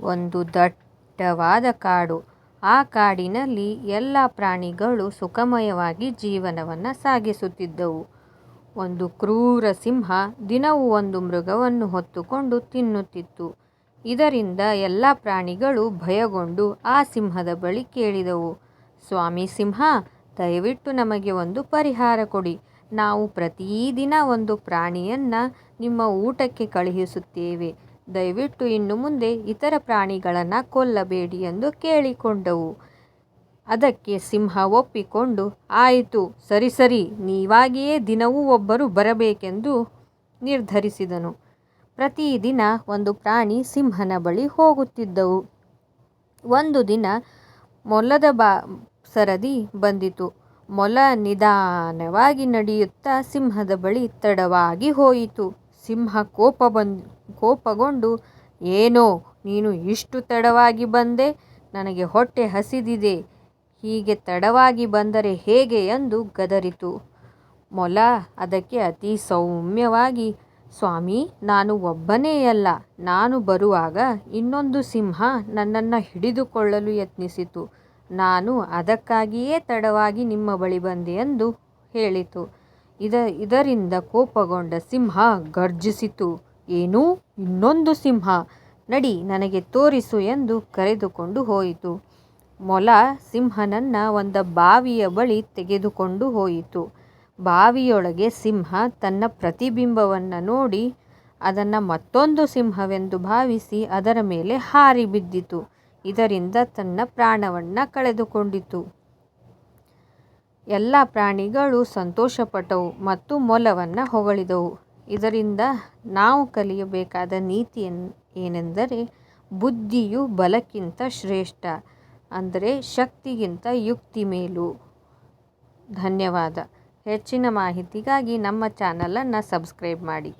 ಒಂದು ದಟ್ಟವಾದ ಕಾಡು. ಆ ಕಾಡಿನಲ್ಲಿ ಎಲ್ಲ ಪ್ರಾಣಿಗಳು ಸುಖಮಯವಾಗಿ ಜೀವನವನ್ನು ಸಾಗಿಸುತ್ತಿದ್ದವು. ಒಂದು ಕ್ರೂರ ಸಿಂಹ ದಿನವೂ ಒಂದು ಮೃಗವನ್ನು ಹೊತ್ತುಕೊಂಡು ತಿನ್ನುತ್ತಿತ್ತು. ಇದರಿಂದ ಎಲ್ಲ ಪ್ರಾಣಿಗಳು ಭಯಗೊಂಡು ಆ ಸಿಂಹದ ಬಳಿ ಕೇಳಿದವು, ಸ್ವಾಮಿ ಸಿಂಹ, ದಯವಿಟ್ಟು ನಮಗೆ ಒಂದು ಪರಿಹಾರ ಕೊಡಿ. ನಾವು ಪ್ರತಿದಿನ ಒಂದು ಪ್ರಾಣಿಯನ್ನು ನಿಮ್ಮ ಊಟಕ್ಕೆ ಕಳುಹಿಸುತ್ತೇವೆ. ದಯವಿಟ್ಟು ಇನ್ನು ಮುಂದೆ ಇತರ ಪ್ರಾಣಿಗಳನ್ನು ಕೊಲ್ಲಬೇಡಿ ಎಂದು ಕೇಳಿಕೊಂಡವು. ಅದಕ್ಕೆ ಸಿಂಹ ಒಪ್ಪಿಕೊಂಡು, ಆಯಿತು ಸರಿ ಸರಿ, ನೀವಾಗಿಯೇ ದಿನವೂ ಒಬ್ಬರು ಬರಬೇಕೆಂದು ನಿರ್ಧರಿಸಿದನು. ಪ್ರತಿದಿನ ಒಂದು ಪ್ರಾಣಿ ಸಿಂಹನ ಬಳಿ ಹೋಗುತ್ತಿದ್ದವು. ಒಂದು ದಿನ ಮೊಲದ ಬಾ ಸರದಿ ಬಂದಿತು. ಮೊಲ ನಿಧಾನವಾಗಿ ನಡೆಯುತ್ತಾ ಸಿಂಹದ ಬಳಿ ತಡವಾಗಿ ಹೋಯಿತು. ಸಿಂಹ ಕೋಪಗೊಂಡು, ಏನೋ ನೀನು ಇಷ್ಟು ತಡವಾಗಿ ಬಂದೆ, ನನಗೆ ಹೊಟ್ಟೆ ಹಸಿದಿದೆ, ಹೀಗೆ ತಡವಾಗಿ ಬಂದರೆ ಹೇಗೆ ಎಂದು ಗದರಿತು. ಮೊಲ ಅದಕ್ಕೆ ಅತಿ ಸೌಮ್ಯವಾಗಿ, ಸ್ವಾಮಿ, ನಾನು ಒಬ್ಬನೇ ಅಲ್ಲ, ನಾನು ಬರುವಾಗ ಇನ್ನೊಂದು ಸಿಂಹ ನನ್ನನ್ನು ಹಿಡಿದುಕೊಳ್ಳಲು ಯತ್ನಿಸಿತು. ನಾನು ಅದಕ್ಕಾಗಿಯೇ ತಡವಾಗಿ ನಿಮ್ಮ ಬಳಿ ಬಂದೆ ಎಂದು ಹೇಳಿತು. ಇದ ಇದರಿಂದ ಕೋಪಗೊಂಡ ಸಿಂಹ ಘರ್ಜಿಸಿತು, ಏನು, ಇನ್ನೊಂದು ಸಿಂಹ, ನಡಿ ನನಗೆ ತೋರಿಸು ಎಂದು ಕರೆದುಕೊಂಡು ಹೋಯಿತು. ಮೊಲ ಸಿಂಹನನ್ನ ಒಂದು ಬಾವಿಯ ಬಳಿ ತೆಗೆದುಕೊಂಡು ಹೋಯಿತು. ಬಾವಿಯೊಳಗೆ ಸಿಂಹ ತನ್ನ ಪ್ರತಿಬಿಂಬವನ್ನು ನೋಡಿ ಅದನ್ನು ಮತ್ತೊಂದು ಸಿಂಹವೆಂದು ಭಾವಿಸಿ ಅದರ ಮೇಲೆ ಹಾರಿ ಬಿದ್ದಿತು. ಇದರಿಂದ ತನ್ನ ಪ್ರಾಣವನ್ನು ಕಳೆದುಕೊಂಡಿತು. ಎಲ್ಲ ಪ್ರಾಣಿಗಳು ಸಂತೋಷಪಟ್ಟವು ಮತ್ತು ಮೊಲವನ್ನು ಹೊಗಳಿದವು. ಇದರಿಂದ ನಾವು ಕಲಿಯಬೇಕಾದ ನೀತಿ ಏನೆಂದರೆ, ಬುದ್ಧಿಯು ಬಲಕ್ಕಿಂತ ಶ್ರೇಷ್ಠ, ಅಂದರೆ ಶಕ್ತಿಗಿಂತ ಯುಕ್ತಿ ಮೇಲು. ಧನ್ಯವಾದ. ಹೆಚ್ಚಿನ ಮಾಹಿತಿಗಾಗಿ ನಮ್ಮ ಚಾನಲನ್ನು ಸಬ್ಸ್ಕ್ರೈಬ್ ಮಾಡಿ.